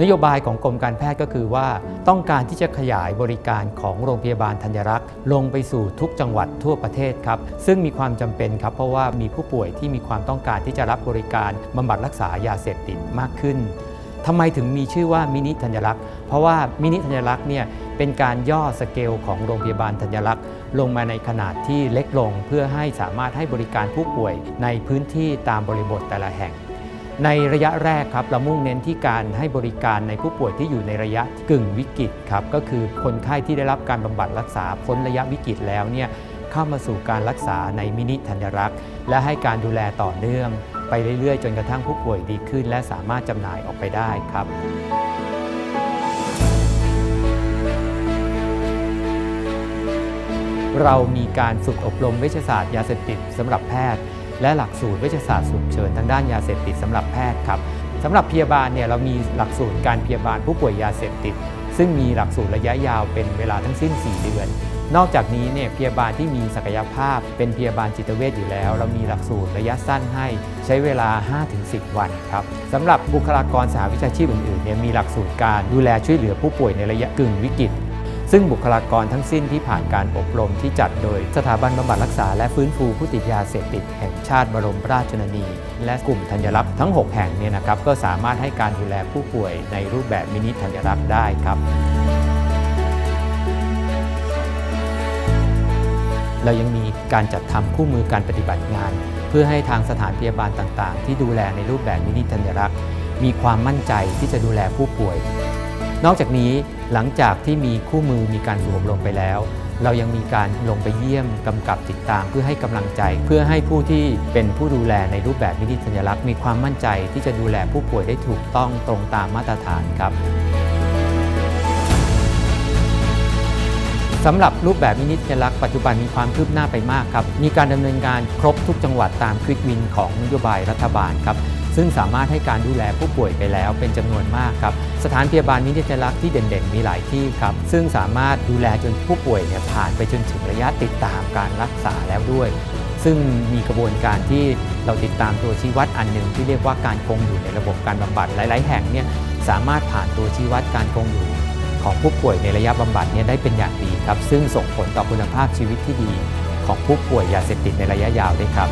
นโยบายของกรมการแพทย์ก็คือว่า ต้องการที่จะขยายบริการของโรงพยาบาลธัญรักษ์ ลงไปสู่ทุกจังหวัดทั่วประเทศครับ ซึ่งมีความจำเป็นครับ เพราะว่ามีผู้ป่วยที่มีความต้องการที่จะรับบริการบำบัดรักษายาเสพติดมากขึ้นทำไมถึงมีชื่อว่ามินิธัญรักษ์เพราะว่ามินิธัญรักษ์เนี่ยเป็นการย่อสเกลของโรงพยาบาลธัญรักษ์ลงมาในขนาดที่เล็กลง เพื่อให้สามารถให้บริการผู้ป่วยในพื้นที่ตามบริบทแต่ละแห่ง ในระยะแรกครับเรามุ่งเน้นที่การให้บริการในผู้ป่วยที่อยู่ในระยะกึ่งวิกฤตครับก็คือคนไข้ที่ได้รับการบำบัดรักษาพ้นระยะวิกฤตแล้วเนี่ยเข้ามาสู่การรักษาในมินิธัญรักษ์ และให้การดูแลต่อเนื่อง ไปเรื่อยๆ จนกระทั่งผู้ป่วยดีขึ้น และสามารถจำหน่ายออกไปได้ครับเรามีการฝึกอบรมเวชศาสตร์ยาเสพติดสำหรับแพทย์ และหลักสูตรเวชศาสตร์ฉุกเฉินทางด้านยาเสพติดสำหรับแพทย์ครับสำหรับพยาบาลเนี่ยเรามีหลักสูตรการพยาบาลผู้ป่วยยาเสพติด ซึ่งมีหลักสูตรระยะยาวเป็นเวลาทั้งสิ้น 4 เดือน นอกจากนี้เนี่ยพยาบาลที่มีศักยภาพเป็นพยาบาลจิตเวชอยู่แล้ว เรามีหลักสูตรระยะสั้นให้ใช้เวลา 5-10 วันครับสำหรับบุคลากรสาวิชาชีพอื่นๆเนี่ยมีหลักสูตรการดูแลช่วยเหลือผู้ป่วยในระยะกึ่งวิกฤต ซึ่งบุคลากรทั้งสิ้นที่ผ่านการอบรมที่จัดโดย สถาบันบำบัดรักษาและฟื้นฟูผู้ติดยาเสพติดแห่งชาติบรมราชชนนี และกลุ่มธัญรักษ์ทั้ง 6 แห่งเนี่ยนะครับก็สามารถให้การดูแลผู้ป่วยในรูปแบบมินิธัญรักษ์ได้ครับเรายังมีการจัดทำคู่มือการปฏิบัติงาน เพื่อให้ทางสถานพยาบาลต่างๆ ที่ดูแลในรูปแบบมินิธัญรักษ์มีความมั่นใจที่จะดูแลผู้ป่วย นอกจากนี้ หลังจากที่มีคู่มือมีการฝึกอบรมไปแล้ว เรายังมีการลงไปเยี่ยมกำกับติดตาม เพื่อให้กำลังใจ เพื่อให้ผู้ที่เป็นผู้ดูแลในรูปแบบมินิธัญรักษ์มีความมั่นใจที่จะดูแลผู้ป่วยได้ถูกต้องตรงตามมาตรฐานครับสำหรับรูปแบบมินิเทลักษ์ปัจจุบันมีความคืบหน้าไปมากครับ มีการดำเนินการครบทุกจังหวัดตามควิกวินของนโยบายรัฐบาลครับ ซึ่งสามารถให้การดูแลผู้ป่วยไปแล้วเป็นจำนวนมากครับ สถานพยาบาลมินิเทลักษ์ที่เด่นๆ มีหลายที่ครับ ซึ่งสามารถดูแลจนผู้ป่วยเนี่ยผ่านไปจนถึงระยะติดตามการรักษาแล้วด้วย ซึ่งมีกระบวนการที่เราติดตามตัวชี้วัดอันหนึ่งที่เรียกว่าการคงอยู่ในระบบการบำบัดหลาย ๆ แห่งเนี่ยสามารถผ่านตัวชี้วัดการคงอยู่ของผู้ป่วยในระยะบำบัดเนี่ยได้เป็นอย่างดีครับ ซึ่งส่งผลต่อคุณภาพชีวิตที่ดี ของผู้ป่วยยาเสพติดในระยะยาวด้วยครับ